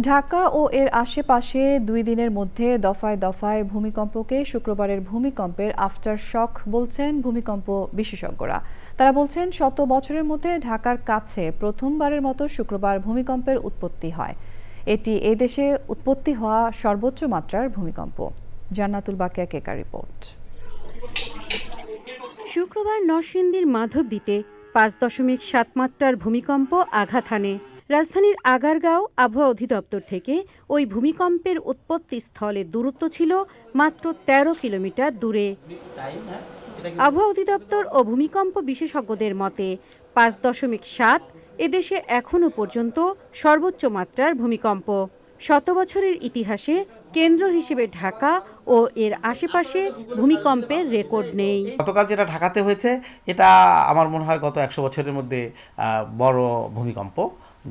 ঢাকা ও এর আশেপাশে দুই দিনের মধ্যে দফায় দফায় ভূমিকম্পকে শুক্রবারের ভূমিকম্পের আফটার শক বলছেন ভূমিকম্প বিশেষজ্ঞরা। তারা বলছেন, শত বছরের মধ্যে ঢাকার কাছে প্রথমবারের মতো শুক্রবার ভূমিকম্পের উৎপত্তি হয়। এটি এদেশে উৎপত্তি হওয়া সর্বোচ্চ মাত্রার ভূমিকম্প। জান্নাতুল বাকিয়া কেকা রিপোর্ট। শুক্রবার নরসিংদীর মাধবদীতে পাঁচ দশমিক সাত মাত্রার ভূমিকম্প আঘাত হানে। রাজধানীর আগারগাঁও আবহাওয়া অধিদপ্তর থেকে ওই ভূমিকম্পের উৎপত্তি স্থলের দূরত্ব ছিল মাত্র ১৩ কিলোমিটার দূরে। আবহাওয়া অধিদপ্তর ও ভূমিকম্প বিশেষজ্ঞদের মতে, পাঁচ দশমিক সাত এদেশে এখনও পর্যন্ত সর্বোচ্চ মাত্রার ভূমিকম্প। শত বছরের ইতিহাসে কেন্দ্র হিসেবে ঢাকা ও এর আশেপাশে ভূমিকম্পের রেকর্ড নেই। গতকাল যেটা ঢাকাতে হয়েছে, এটা আমার মনে হয় গত একশো বছরের মধ্যে বড় ভূমিকম্প।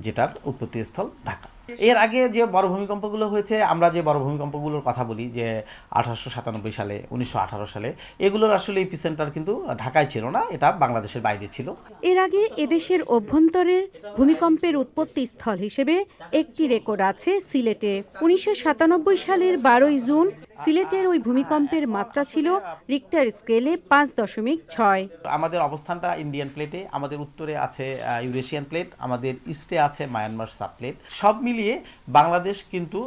যেটার উৎপত্তিস্থল ঢাকা। এর আগে যে বড় ভূমিকম্পগুলো হয়েছে, আমরা যে বড় ভূমিকম্পগুলোর কথা বলি, যে আঠারোশো সাতানব্বই সালে, উনিশশো আঠারো সালে, এগুলোর আসলে এপিসেন্টার কিন্তু ঢাকায় ছিল না, এটা বাংলাদেশের বাইরে ছিল। এর আগে এদেশের অভ্যন্তরে ভূমিকম্পের উৎপত্তি স্থল হিসেবে একটি রেকর্ড আছে সিলেটে। উনিশশো সাতানব্বই সালের বারোই জুন সিলেটের ওই ভূমিকম্পের মাত্রা ছিল রিক্টার স্কেলে পাঁচ দশমিক ছয়। আমাদের অবস্থানটা ইন্ডিয়ান প্লেটে আমাদের উত্তরে আছে ইউরেশিয়ান প্লেট আমাদের ইস্টে আছে মায়ানমার সাব প্লেট সব মিলিয়ে বাংলাদেশ কিন্তু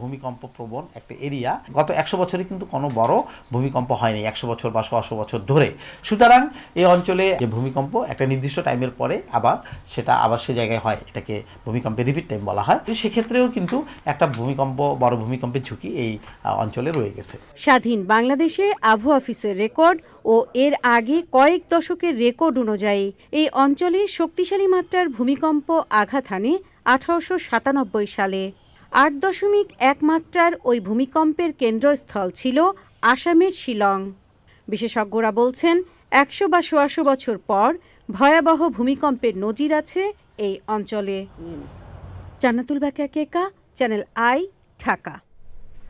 ভূমিকম্প প্রবণ একটা এরিয়া গত একশো বছরে কিন্তু কোনো বড় ভূমিকম্প হয়নি একশো বছর বা ছশো বছর ধরে। সুতরাং এই অঞ্চলে যে ভূমিকম্প একটা নির্দিষ্ট টাইমের পরে আবার সেটা আবার সে জায়গায় হয় এটাকে ভূমিকম্পের রিপিট টাইম বলা হয়। সেক্ষেত্রেও কিন্তু একটা ভূমিকম্প বড় ভূমিকম্পের ঝুঁকি এই আহ, অঞ্চলে রয়ে গেছে। স্বাধীন বাংলাদেশে আবহাওয়া অফিসের রেকর্ড ও এর আগে কয়েক দশকের রেকর্ড অনুযায়ী এই অঞ্চলে শক্তিশালী মাত্রার ভূমিকম্প আঘাত হানে আঠারোশো সাতানব্বই সালে। আট দশমিক এক মাত্রার ওই ভূমিকম্পের কেন্দ্রস্থল ছিল আসামের শিলং। বিশেষজ্ঞরা বলছেন, একশো বা সোয়াশো বছর পর ভয়াবহ ভূমিকম্পের নজির আছে এই অঞ্চলে। Jannatul Bakiya Keka channel i, Dhaka.